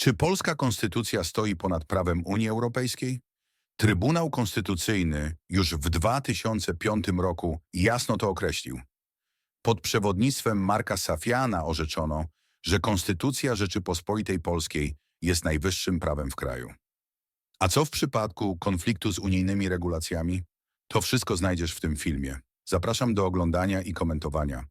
Czy polska konstytucja stoi ponad prawem Unii Europejskiej? Trybunał Konstytucyjny już w 2005 roku jasno to określił. Pod przewodnictwem Marka Safiana orzeczono, że Konstytucja Rzeczypospolitej Polskiej jest najwyższym prawem w kraju. A co w przypadku konfliktu z unijnymi regulacjami? To wszystko znajdziesz w tym filmie. Zapraszam do oglądania i komentowania.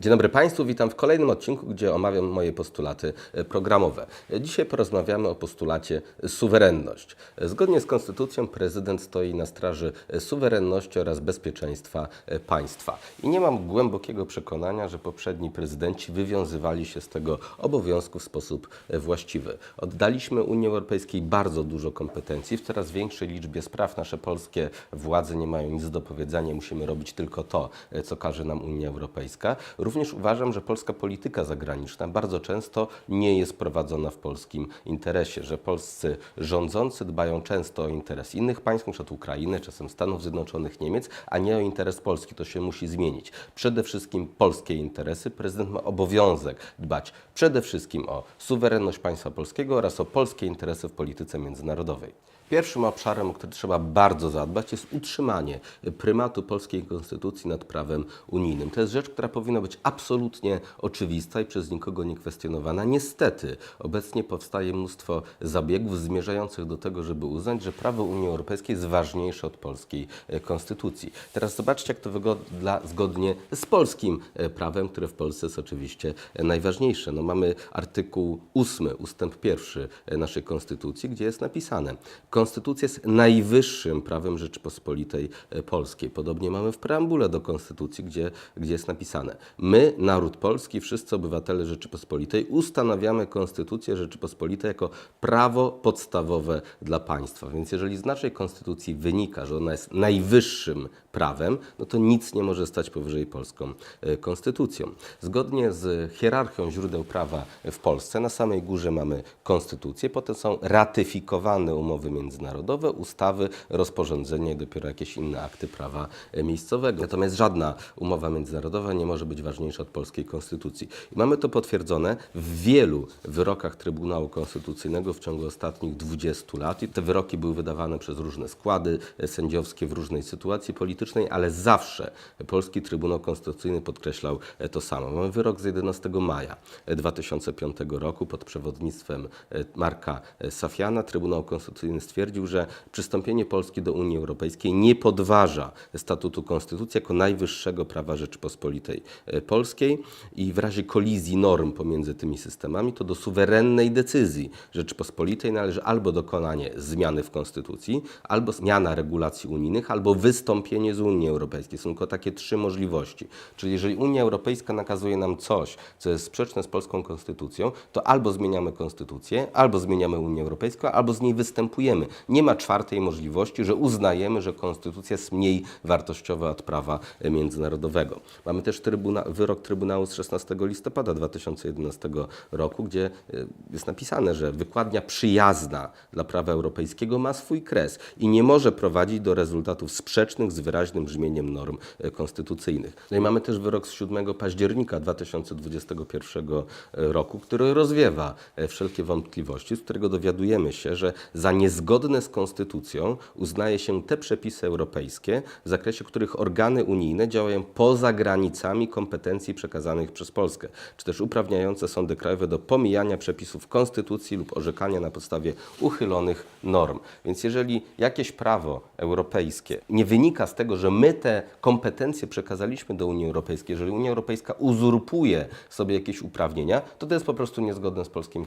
Dzień dobry Państwu, witam w kolejnym odcinku, gdzie omawiam moje postulaty e, programowe. E, Dzisiaj porozmawiamy o postulacie suwerenność. E, Zgodnie z Konstytucją prezydent stoi na straży suwerenności oraz bezpieczeństwa państwa. I nie mam głębokiego przekonania, że poprzedni prezydenci wywiązywali się z tego obowiązku w sposób właściwy. Oddaliśmy Unii Europejskiej bardzo dużo kompetencji. W coraz większej liczbie spraw nasze polskie władze nie mają nic do powiedzenia, musimy robić tylko to, co każe nam Unia Europejska. Również uważam, że polska polityka zagraniczna bardzo często nie jest prowadzona w polskim interesie, że polscy rządzący dbają często o interes innych państw, np. Ukrainy, czasem Stanów Zjednoczonych, Niemiec, a nie o interes Polski. To się musi zmienić. Przede wszystkim polskie interesy. Prezydent ma obowiązek dbać przede wszystkim o suwerenność państwa polskiego oraz o polskie interesy w polityce międzynarodowej. Pierwszym obszarem, o który trzeba bardzo zadbać, jest utrzymanie prymatu polskiej konstytucji nad prawem unijnym. To jest rzecz, która powinna być absolutnie oczywista i przez nikogo nie kwestionowana. Niestety, obecnie powstaje mnóstwo zabiegów zmierzających do tego, żeby uznać, że prawo Unii Europejskiej jest ważniejsze od polskiej e, konstytucji. Teraz zobaczcie, jak to wygląda zgodnie z polskim e, prawem, które w Polsce jest oczywiście e, najważniejsze. No, mamy artykuł 8, ustęp 1 naszej konstytucji, gdzie jest napisane: Konstytucja jest najwyższym prawem Rzeczypospolitej Polskiej. Podobnie mamy w preambule do Konstytucji, gdzie, gdzie jest napisane: My, naród polski, wszyscy obywatele Rzeczypospolitej, ustanawiamy Konstytucję Rzeczypospolitej jako prawo podstawowe dla państwa. Więc jeżeli z naszej Konstytucji wynika, że ona jest najwyższym prawem, no to nic nie może stać powyżej polską e, konstytucją. Zgodnie z hierarchią źródeł prawa w Polsce na samej górze mamy konstytucję, potem są ratyfikowane umowy międzynarodowe, ustawy, rozporządzenia i dopiero jakieś inne akty prawa e, miejscowego. Natomiast żadna umowa międzynarodowa nie może być ważniejsza od polskiej konstytucji. I mamy to potwierdzone w wielu wyrokach Trybunału Konstytucyjnego w ciągu ostatnich 20 lat. I te wyroki były wydawane przez różne składy e, sędziowskie w różnej sytuacji politycznej, ale zawsze polski Trybunał Konstytucyjny podkreślał e, to samo. Mamy wyrok z 11 maja e, 2005 roku pod przewodnictwem e, Marka e, Safiana. Trybunał Konstytucyjny stwierdził, że przystąpienie Polski do Unii Europejskiej nie podważa statutu Konstytucji jako najwyższego prawa Rzeczypospolitej e, Polskiej i w razie kolizji norm pomiędzy tymi systemami to do suwerennej decyzji Rzeczypospolitej należy albo dokonanie zmiany w Konstytucji, albo zmiana regulacji unijnych, albo wystąpienie z Unii Europejskiej. Są tylko takie trzy możliwości. Czyli jeżeli Unia Europejska nakazuje nam coś, co jest sprzeczne z polską konstytucją, to albo zmieniamy konstytucję, albo zmieniamy Unię Europejską, albo z niej występujemy. Nie ma czwartej możliwości, że uznajemy, że konstytucja jest mniej wartościowa od prawa międzynarodowego. Mamy też trybuna, wyrok Trybunału z 16 listopada 2011 roku, gdzie e, jest napisane, że wykładnia przyjazna dla prawa europejskiego ma swój kres i nie może prowadzić do rezultatów sprzecznych z wyraźnym brzmieniem norm e, konstytucyjnych. No i mamy też wyrok z 7 października 2021 roku, który rozwiewa e, wszelkie wątpliwości, z którego dowiadujemy się, że za niezgodne z konstytucją uznaje się te przepisy europejskie, w zakresie których organy unijne działają poza granicami kompetencji przekazanych przez Polskę, czy też uprawniające sądy krajowe do pomijania przepisów konstytucji lub orzekania na podstawie uchylonych norm. Więc jeżeli jakieś prawo europejskie nie wynika z tego, że my te kompetencje przekazaliśmy do Unii Europejskiej, jeżeli Unia Europejska uzurpuje sobie jakieś uprawnienia, to to jest po prostu niezgodne z polskim,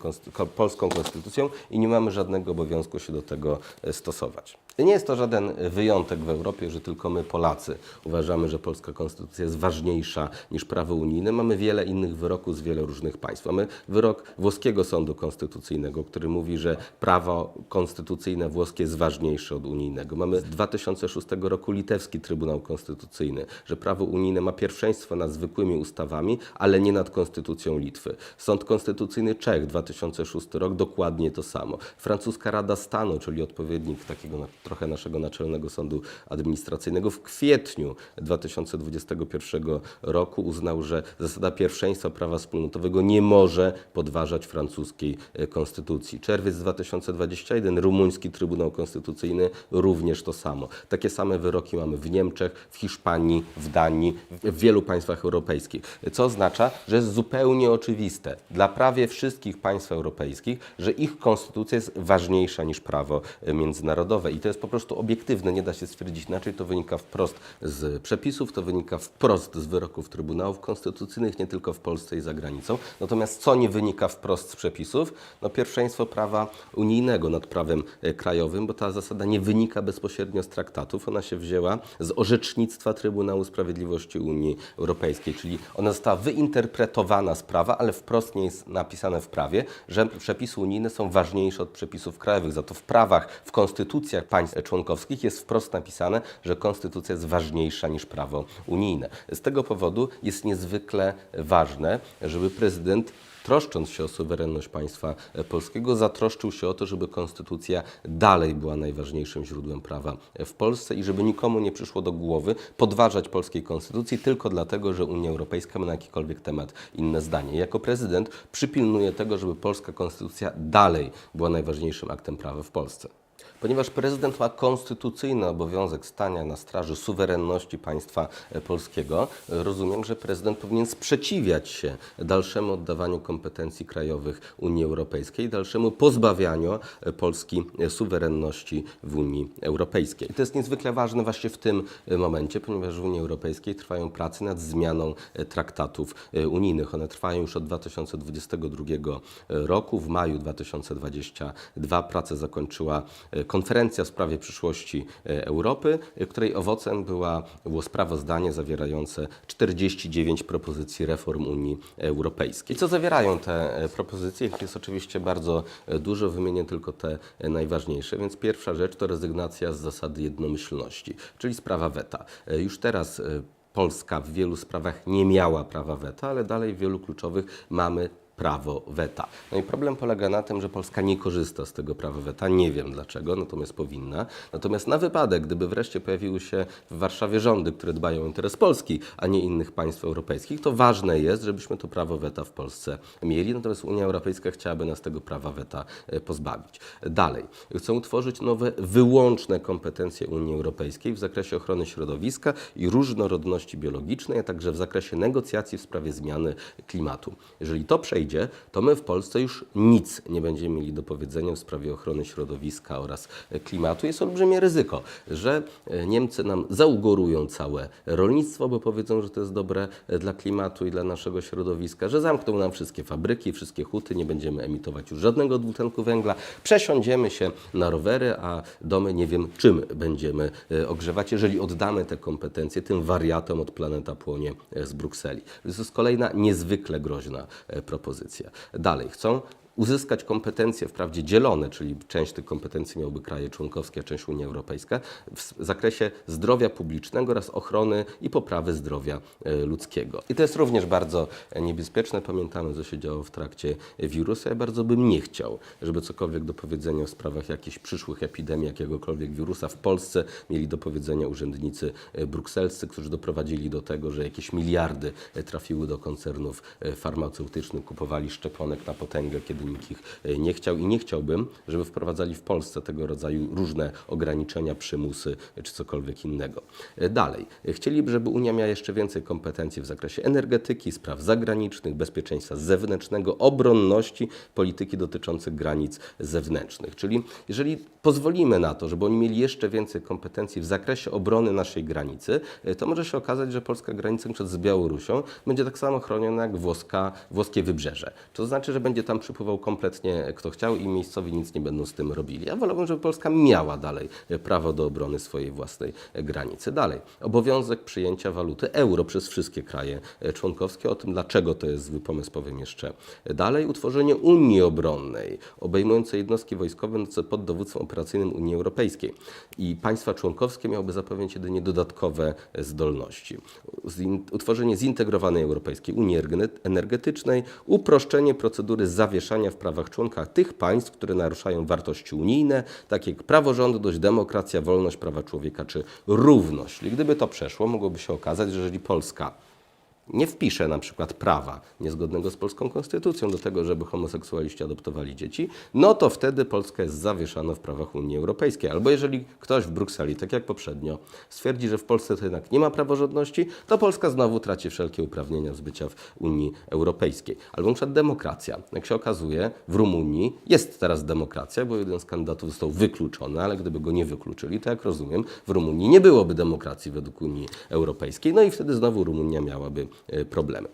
polską konstytucją i nie mamy żadnego obowiązku się do tego e, stosować. Nie jest to żaden wyjątek w Europie, że tylko my Polacy uważamy, że polska konstytucja jest ważniejsza niż prawo unijne. Mamy wiele innych wyroków z wielu różnych państw. Mamy wyrok włoskiego sądu konstytucyjnego, który mówi, że prawo konstytucyjne włoskie jest ważniejsze od unijnego. Mamy z 2006 roku litewski Trybunał Konstytucyjny, że prawo unijne ma pierwszeństwo nad zwykłymi ustawami, ale nie nad konstytucją Litwy. Sąd Konstytucyjny Czech 2006 rok dokładnie to samo. Francuska Rada Stanu, czyli odpowiednik takiego trochę naszego Naczelnego Sądu Administracyjnego w kwietniu 2021 roku uznał, że zasada pierwszeństwa prawa wspólnotowego nie może podważać francuskiej e, konstytucji. Czerwiec 2021 rumuński Trybunał Konstytucyjny również to samo. Takie same wyroki mamy w Niemczech, w Hiszpanii, w Danii, w wielu państwach europejskich. Co oznacza, że jest zupełnie oczywiste dla prawie wszystkich państw europejskich, że ich konstytucja jest ważniejsza niż prawo międzynarodowe. I to jest po prostu obiektywne, nie da się stwierdzić inaczej. To wynika wprost z przepisów, to wynika wprost z wyroków Trybunałów Konstytucyjnych, nie tylko w Polsce i za granicą. Natomiast co nie wynika wprost z przepisów? No pierwszeństwo prawa unijnego nad prawem e, krajowym, bo ta zasada nie wynika bezpośrednio z traktatów. Ona się wzięła z orzecznictwa Trybunału Sprawiedliwości Unii Europejskiej, czyli ona została wyinterpretowana z prawa, ale wprost nie jest napisane w prawie, że przepisy unijne są ważniejsze od przepisów krajowych. Za to w prawach, w konstytucjach państw członkowskich jest wprost napisane, że konstytucja jest ważniejsza niż prawo unijne. Z tego powodu jest niezwykle ważne, żeby prezydent troszcząc się o suwerenność państwa e, polskiego, zatroszczył się o to, żeby konstytucja dalej była najważniejszym źródłem prawa w Polsce i żeby nikomu nie przyszło do głowy podważać polskiej konstytucji tylko dlatego, że Unia Europejska ma na jakikolwiek temat inne zdanie. Jako prezydent przypilnuje tego, żeby polska konstytucja dalej była najważniejszym aktem prawa w Polsce. Ponieważ prezydent ma konstytucyjny obowiązek stania na straży suwerenności państwa polskiego, rozumiem, że prezydent powinien sprzeciwiać się dalszemu oddawaniu kompetencji krajowych Unii Europejskiej, dalszemu pozbawianiu Polski suwerenności w Unii Europejskiej. I to jest niezwykle ważne właśnie w tym momencie, ponieważ w Unii Europejskiej trwają prace nad zmianą traktatów unijnych. One trwają już od 2022 roku. W maju 2022 pracę zakończyła konferencja w sprawie przyszłości e, Europy, której owocem była, było sprawozdanie zawierające 49 propozycji reform Unii Europejskiej. Co zawierają te e, propozycje? Ich jest oczywiście bardzo e, dużo, wymienię tylko te najważniejsze. Więc pierwsza rzecz to rezygnacja z zasady jednomyślności, czyli sprawa weta. Już teraz Polska w wielu sprawach nie miała prawa weta, ale dalej w wielu kluczowych mamy prawo weta. No i problem polega na tym, że Polska nie korzysta z tego prawa weta. Nie wiem dlaczego, natomiast powinna. Natomiast na wypadek, gdyby wreszcie pojawiły się w Warszawie rządy, które dbają o interes Polski, a nie innych państw europejskich, to ważne jest, żebyśmy to prawo weta w Polsce mieli. Natomiast Unia Europejska chciałaby nas tego prawa weta e, pozbawić. Dalej, chcą utworzyć nowe, wyłączne kompetencje Unii Europejskiej w zakresie ochrony środowiska i różnorodności biologicznej, a także w zakresie negocjacji w sprawie zmiany klimatu. Jeżeli to przejdzie, to my w Polsce już nic nie będziemy mieli do powiedzenia w sprawie ochrony środowiska oraz klimatu. Jest olbrzymie ryzyko, że e, Niemcy nam zaugorują całe rolnictwo, bo powiedzą, że to jest dobre e, dla klimatu i dla naszego środowiska, że zamkną nam wszystkie fabryki, wszystkie huty, nie będziemy emitować już żadnego dwutlenku węgla, przesiądziemy się na rowery, a domy nie wiem czym będziemy e, ogrzewać, jeżeli oddamy te kompetencje tym wariatom od planeta płonie z Brukseli. To jest kolejna niezwykle groźna e, Dalej, chcą uzyskać kompetencje wprawdzie dzielone, czyli część tych kompetencji miałby kraje członkowskie, a część Unia Europejska, w zakresie zdrowia publicznego oraz ochrony i poprawy zdrowia e, ludzkiego. I to jest również bardzo niebezpieczne. Pamiętamy, co się działo w trakcie wirusa. Ja bardzo bym nie chciał, żeby cokolwiek do powiedzenia w sprawach jakichś przyszłych epidemii, jakiegokolwiek wirusa w Polsce mieli do powiedzenia urzędnicy e, brukselscy, którzy doprowadzili do tego, że jakieś miliardy e, trafiły do koncernów farmaceutycznych, kupowali szczepionek na potęgę, kiedy nikt e, nie chciał i nie chciałbym, żeby wprowadzali w Polsce tego rodzaju różne ograniczenia, przymusy e, czy cokolwiek innego. E, Dalej, chcieliby, żeby Unia miała jeszcze więcej kompetencji w zakresie energetyki, spraw zagranicznych, bezpieczeństwa zewnętrznego, obronności, polityki dotyczących granic zewnętrznych. Czyli jeżeli pozwolimy na to, żeby oni mieli jeszcze więcej kompetencji w zakresie obrony naszej granicy, to może się okazać, że polska granica z Białorusią będzie tak samo chroniona jak włoska, włoskie wybrzeże. To znaczy, że będzie tam przypływał kupował kompletnie kto chciał i miejscowi nic nie będą z tym robili. Ja wolałbym, żeby Polska miała dalej prawo do obrony swojej własnej granicy. Dalej, obowiązek przyjęcia waluty euro przez wszystkie kraje członkowskie. O tym, dlaczego to jest zły pomysł, powiem jeszcze dalej. Utworzenie Unii Obronnej, obejmującej jednostki wojskowe pod dowództwem operacyjnym Unii Europejskiej. I państwa członkowskie miałyby zapewnić jedynie dodatkowe zdolności. Utworzenie zintegrowanej Europejskiej Unii Energetycznej, uproszczenie procedury zawieszania w prawach członka tych państw, które naruszają wartości unijne, takie jak praworządność, demokracja, wolność, prawa człowieka czy równość. I gdyby to przeszło, mogłoby się okazać, że jeżeli Polska nie wpisze na przykład prawa niezgodnego z polską konstytucją do tego, żeby homoseksualiści adoptowali dzieci, no to wtedy Polska jest zawieszana w prawach Unii Europejskiej. Albo jeżeli ktoś w Brukseli, tak jak poprzednio, stwierdzi, że w Polsce to jednak nie ma praworządności, to Polska znowu traci wszelkie uprawnienia z bycia w Unii Europejskiej. Albo przykład demokracja. Jak się okazuje, w Rumunii jest teraz demokracja, bo jeden z kandydatów został wykluczony, ale gdyby go nie wykluczyli, to jak rozumiem, w Rumunii nie byłoby demokracji według Unii Europejskiej, no i wtedy znowu Rumunia miałaby problemy.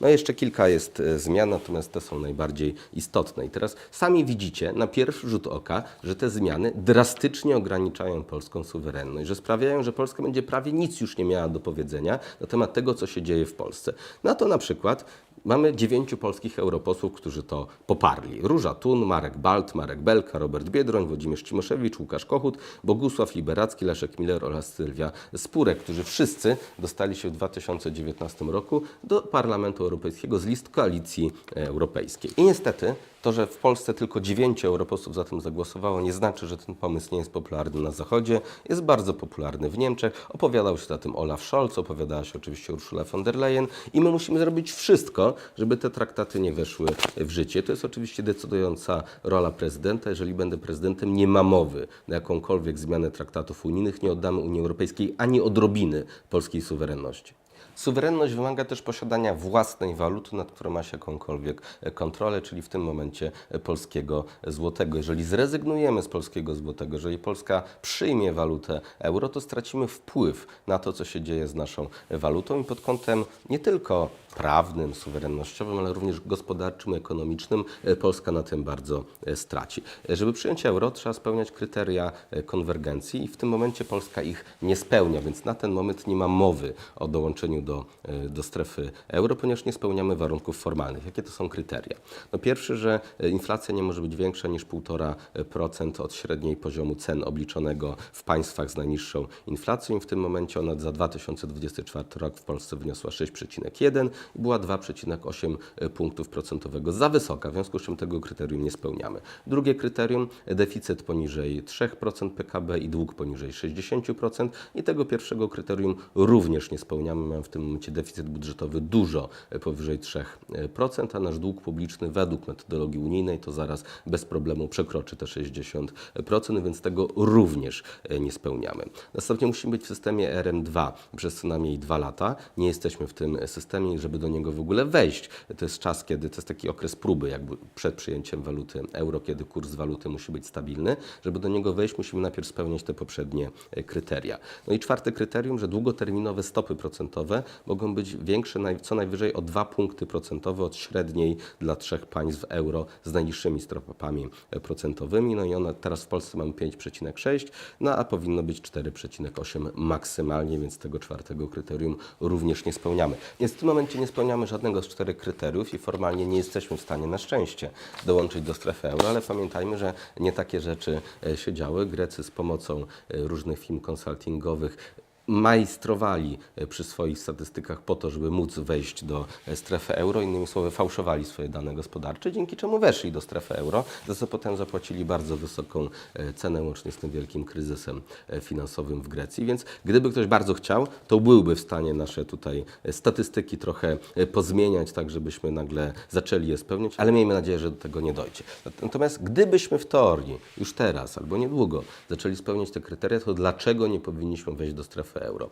No jeszcze kilka jest e, zmian, natomiast te są najbardziej istotne. I teraz sami widzicie na pierwszy rzut oka, że te zmiany drastycznie ograniczają polską suwerenność, że sprawiają, że Polska będzie prawie nic już nie miała do powiedzenia na temat tego, co się dzieje w Polsce. Na to na przykład mamy dziewięciu polskich europosłów, którzy to poparli. Róża Tun, Marek Balt, Marek Belka, Robert Biedroń, Włodzimierz Cimoszewicz, Łukasz Kochut, Bogusław Liberacki, Leszek Miller oraz Sylwia Spurek, którzy wszyscy dostali się w 2019 roku do Parlamentu Europejskiego z list Koalicji Europejskiej. I niestety to, że w Polsce tylko dziewięciu europosłów za tym zagłosowało, nie znaczy, że ten pomysł nie jest popularny na Zachodzie. Jest bardzo popularny w Niemczech. Opowiadał się za tym Olaf Scholz, opowiadała się oczywiście Ursula von der Leyen i my musimy zrobić wszystko, żeby te traktaty nie weszły w życie. To jest oczywiście decydująca rola prezydenta. Jeżeli będę prezydentem, nie ma mowy na jakąkolwiek zmianę traktatów unijnych. Nie oddamy Unii Europejskiej ani odrobiny polskiej suwerenności. Suwerenność wymaga też posiadania własnej waluty, nad którą ma się jakąkolwiek kontrolę, czyli w tym momencie polskiego złotego. Jeżeli zrezygnujemy z polskiego złotego, jeżeli Polska przyjmie walutę euro, to stracimy wpływ na to, co się dzieje z naszą walutą i pod kątem nie tylko prawnym, suwerennościowym, ale również gospodarczym, ekonomicznym Polska na tym bardzo straci. Żeby przyjąć euro, trzeba spełniać kryteria konwergencji i w tym momencie Polska ich nie spełnia, więc na ten moment nie ma mowy o dołączeniu do, do strefy euro, ponieważ nie spełniamy warunków formalnych. Jakie to są kryteria? No pierwszy, że inflacja nie może być większa niż 1,5% od średniej poziomu cen obliczonego w państwach z najniższą inflacją i w tym momencie ona za 2024 rok w Polsce wyniosła 6,1 i była 2,8 punktów procentowego za wysoka, w związku z czym tego kryterium nie spełniamy. Drugie kryterium, deficyt poniżej 3% PKB i dług poniżej 60% i tego pierwszego kryterium również nie spełniamy. Mamy w tym momencie deficyt budżetowy dużo powyżej 3%, a nasz dług publiczny według metodologii unijnej to zaraz bez problemu przekroczy te 60%, więc tego również nie spełniamy. Następnie musimy być w systemie RM2 przez co najmniej dwa lata. Nie jesteśmy w tym systemie żeby do niego w ogóle wejść, to jest czas, kiedy to jest taki okres próby jakby przed przyjęciem waluty euro, kiedy kurs waluty musi być stabilny. Żeby do niego wejść, musimy najpierw spełniać te poprzednie e, kryteria. No i czwarte kryterium, że długoterminowe stopy procentowe mogą być większe co najwyżej o 2 punkty procentowe od średniej dla trzech państw euro z najniższymi stopami procentowymi. No i one teraz w Polsce mamy 5,6, no a powinno być 4,8 maksymalnie, więc tego czwartego kryterium również nie spełniamy. Więc w tym momencie nie spełniamy żadnego z czterech kryteriów i formalnie nie jesteśmy w stanie na szczęście dołączyć do strefy euro, ale pamiętajmy, że nie takie rzeczy e, się działy. Grecy z pomocą e, różnych firm konsultingowych majstrowali e, przy swoich statystykach po to, żeby móc wejść do e, strefy euro. Innymi słowy, fałszowali swoje dane gospodarcze, dzięki czemu weszli do strefy euro, za co potem zapłacili bardzo wysoką e, cenę, łącznie z tym wielkim kryzysem finansowym w Grecji. Więc gdyby ktoś bardzo chciał, to byłby w stanie nasze tutaj statystyki trochę pozmieniać, tak żebyśmy nagle zaczęli je spełniać, ale miejmy nadzieję, że do tego nie dojdzie. Natomiast gdybyśmy w teorii już teraz albo niedługo zaczęli spełniać te kryteria, to dlaczego nie powinniśmy wejść do strefy euro?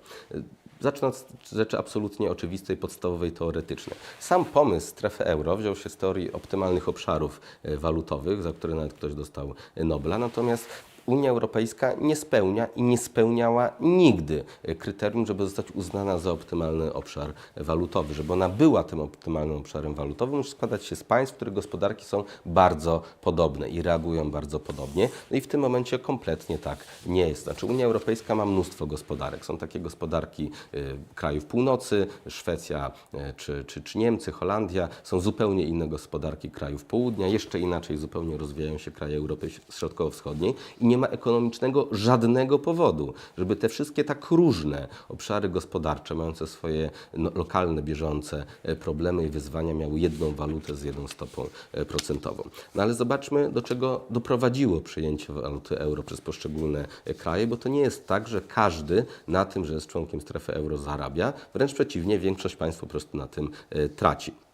Zacznę od rzeczy absolutnie oczywistej, podstawowej, teoretycznej. Sam pomysł strefy euro wziął się z teorii optymalnych obszarów e, walutowych, za które nawet ktoś dostał e, Nobla, natomiast Unia Europejska nie spełnia i nie spełniała nigdy kryterium, żeby zostać uznana za optymalny obszar walutowy. Żeby ona była tym optymalnym obszarem walutowym, musi składać się z państw, których gospodarki są bardzo podobne i reagują bardzo podobnie. No i w tym momencie kompletnie tak nie jest. Znaczy Unia Europejska ma mnóstwo gospodarek. Są takie gospodarki y, krajów północy, Szwecja y, czy, czy, czy Niemcy, Holandia. Są zupełnie inne gospodarki krajów południa. Jeszcze inaczej zupełnie rozwijają się kraje Europy Środkowo-Wschodniej i nie ma ekonomicznego żadnego powodu, żeby te wszystkie tak różne obszary gospodarcze, mające swoje no, lokalne, bieżące e, problemy i wyzwania, miały jedną walutę z jedną stopą e, procentową. No ale zobaczmy, do czego doprowadziło przyjęcie waluty euro przez poszczególne e, kraje, bo to nie jest tak, że każdy na tym, że jest członkiem strefy euro zarabia, wręcz przeciwnie, większość państw po prostu na tym traci.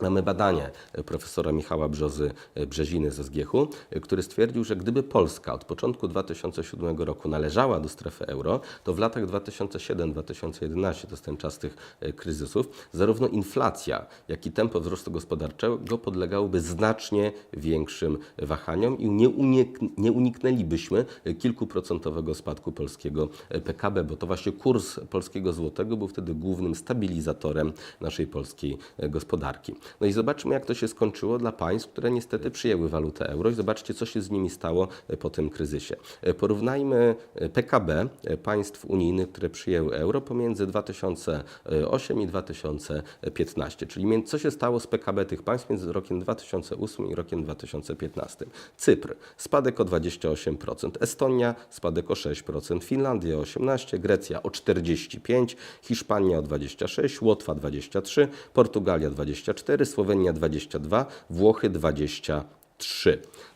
Mamy badanie profesora Michała Brzozy e, Brzeziny ze Zgiechu, e, który stwierdził, że gdyby Polska od początku 2007 roku należała do strefy euro, to w latach 2007-2011, to jest ten czas tych e, kryzysów, zarówno inflacja, jak i tempo wzrostu gospodarczego podlegałyby znacznie większym wahaniom i nie, unik- nie uniknęlibyśmy kilkuprocentowego spadku polskiego PKB, bo to właśnie kurs polskiego złotego był wtedy głównym stabilizatorem naszej polskiej gospodarki. No i zobaczmy, jak to się skończyło dla państw, które niestety przyjęły walutę euro i zobaczcie, co się z nimi stało e, po tym kryzysie. E, Porównajmy e, PKB państw unijnych, które przyjęły euro pomiędzy 2008 i 2015, czyli co się stało z PKB tych państw między rokiem 2008 i rokiem 2015. Cypr spadek o 28%, Estonia spadek o 6%, Finlandia o 18%, Grecja o 45%, Hiszpania o 26%, Łotwa 23%, Portugalia 24%, Słowenia 22%, Włochy 23%.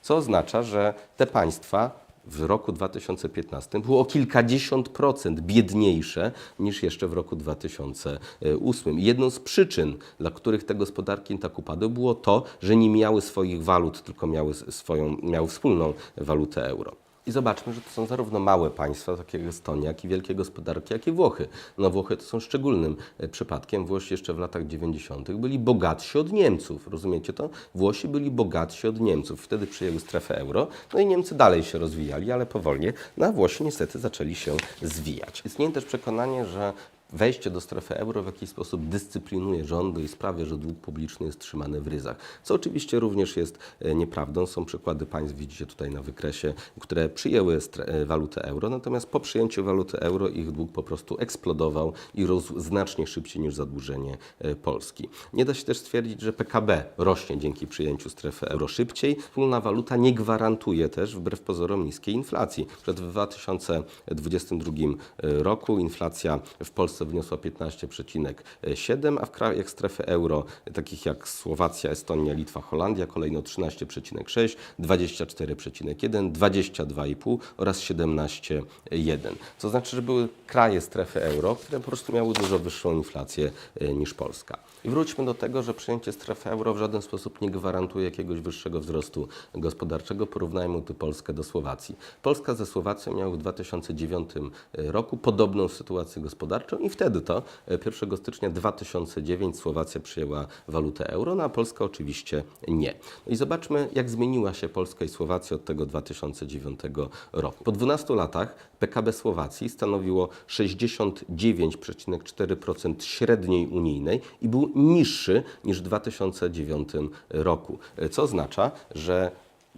Co oznacza, że te państwa w roku 2015 było o kilkadziesiąt procent biedniejsze niż jeszcze w roku 2008. I jedną z przyczyn, dla których te gospodarki tak upadły, było to, że nie miały swoich walut, tylko miały swoją, miały wspólną walutę euro. I zobaczmy, że to są zarówno małe państwa, takie jak Estonia, jak i wielkie gospodarki, jak i Włochy. No Włochy to są szczególnym e, przypadkiem. Włosi jeszcze w latach 90. byli bogatsi od Niemców. Rozumiecie to? Włosi byli bogatsi od Niemców. Wtedy przyjęły strefę euro. No i Niemcy dalej się rozwijali, ale powolnie. No a Włosi niestety zaczęli się zwijać. Istnieje też przekonanie, że wejście do strefy euro w jakiś sposób dyscyplinuje rządy i sprawia, że dług publiczny jest trzymany w ryzach. Co oczywiście również jest e, nieprawdą. Są przykłady państw, widzicie tutaj na wykresie, które przyjęły e, walutę euro, natomiast po przyjęciu waluty euro ich dług po prostu eksplodował i rósł znacznie szybciej niż zadłużenie e, Polski. Nie da się też stwierdzić, że PKB rośnie dzięki przyjęciu strefy euro szybciej. Wspólna waluta nie gwarantuje też wbrew pozorom niskiej inflacji. Przed w 2022 roku inflacja w Polsce wyniosła 15,7, a w krajach strefy euro, takich jak Słowacja, Estonia, Litwa, Holandia, kolejno 13,6, 24,1, 22,5 oraz 17,1. Co znaczy, że były kraje strefy euro, które po prostu miały dużo wyższą inflację e, niż Polska. I wróćmy do tego, że przyjęcie strefy euro w żaden sposób nie gwarantuje jakiegoś wyższego wzrostu gospodarczego. Porównajmy tu Polskę do Słowacji. Polska ze Słowacją miały w 2009 roku podobną sytuację gospodarczą i wtedy to e, 1 stycznia 2009 Słowacja przyjęła walutę euro, no a Polska oczywiście nie. No i zobaczmy, jak zmieniła się Polska i Słowacja od tego 2009 roku. Po 12 latach PKB Słowacji stanowiło 69,4% średniej unijnej i był niższy niż w 2009 roku, E, co oznacza, że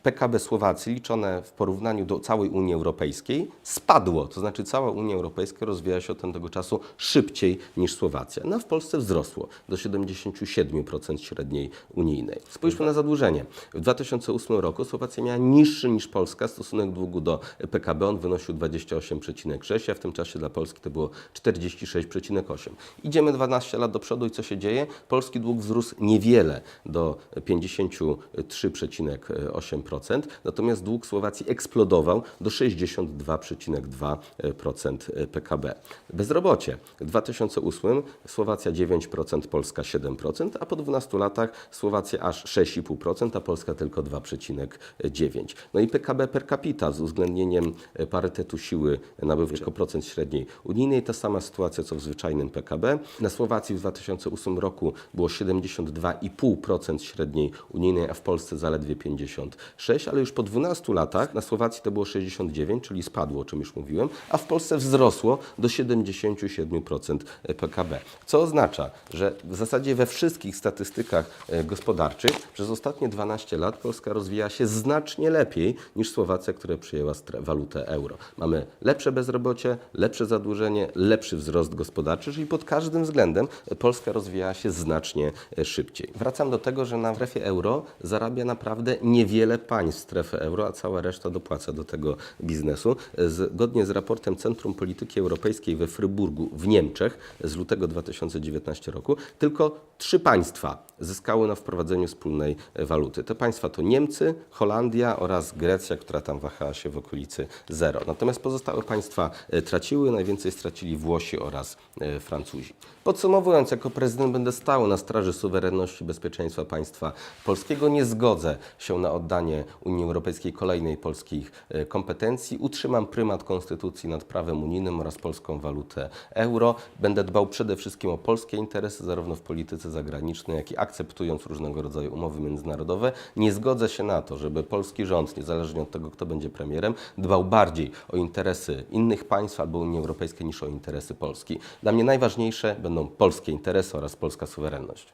PKB Słowacji liczone w porównaniu do całej Unii Europejskiej spadło. To znaczy cała Unia Europejska rozwija się od tamtego czasu szybciej niż Słowacja. No a w Polsce wzrosło do 77% średniej unijnej. Spójrzmy na zadłużenie. W 2008 roku Słowacja miała niższy niż Polska stosunek długu do PKB. On wynosił 28,6, a w tym czasie dla Polski to było 46,8. Idziemy 12 lat do przodu i co się dzieje? Polski dług wzrósł niewiele do 53,8%, natomiast dług Słowacji eksplodował do 62,2% PKB. Bezrobocie. W 2008 Słowacja 9%, Polska 7%, a po 12 latach Słowacja aż 6,5%, a Polska tylko 2,9%. No i PKB per capita z uwzględnieniem parytetu siły nabywczego procent średniej unijnej. Ta sama sytuacja co w zwyczajnym PKB. Na Słowacji w 2008 roku było 72,5% średniej unijnej, a w Polsce zaledwie 56%. 6, ale już po 12 latach na Słowacji to było 69, czyli spadło, o czym już mówiłem, a w Polsce wzrosło do 77% PKB. Co oznacza, że w zasadzie we wszystkich statystykach e, gospodarczych przez ostatnie 12 lat Polska rozwija się znacznie lepiej niż Słowacja, która przyjęła walutę euro. Mamy lepsze bezrobocie, lepsze zadłużenie, lepszy wzrost gospodarczy, czyli pod każdym względem Polska rozwijała się znacznie e, szybciej. Wracam do tego, że na strefie euro zarabia naprawdę niewiele państw strefy euro, a cała reszta dopłaca do tego biznesu. Zgodnie z raportem Centrum Polityki Europejskiej we Fryburgu w Niemczech z lutego 2019 roku tylko trzy państwa zyskały na wprowadzeniu wspólnej waluty. Te państwa to Niemcy, Holandia oraz Grecja, która tam wahała się w okolicy zero. Natomiast pozostałe państwa e, traciły, najwięcej stracili Włosi oraz e, Francuzi. Podsumowując, jako prezydent będę stał na straży suwerenności i bezpieczeństwa państwa polskiego. Nie zgodzę się na oddanie Unii Europejskiej kolejnej polskich e, kompetencji. Utrzymam prymat konstytucji nad prawem unijnym oraz polską walutę euro. Będę dbał przede wszystkim o polskie interesy, zarówno w polityce zagranicznej, jak i akceptując różnego rodzaju umowy międzynarodowe. Nie zgodzę się na to, żeby polski rząd, niezależnie od tego, kto będzie premierem, dbał bardziej o interesy innych państw albo Unii Europejskiej niż o interesy Polski. Dla mnie najważniejsze będą polskie interesy oraz polska suwerenność.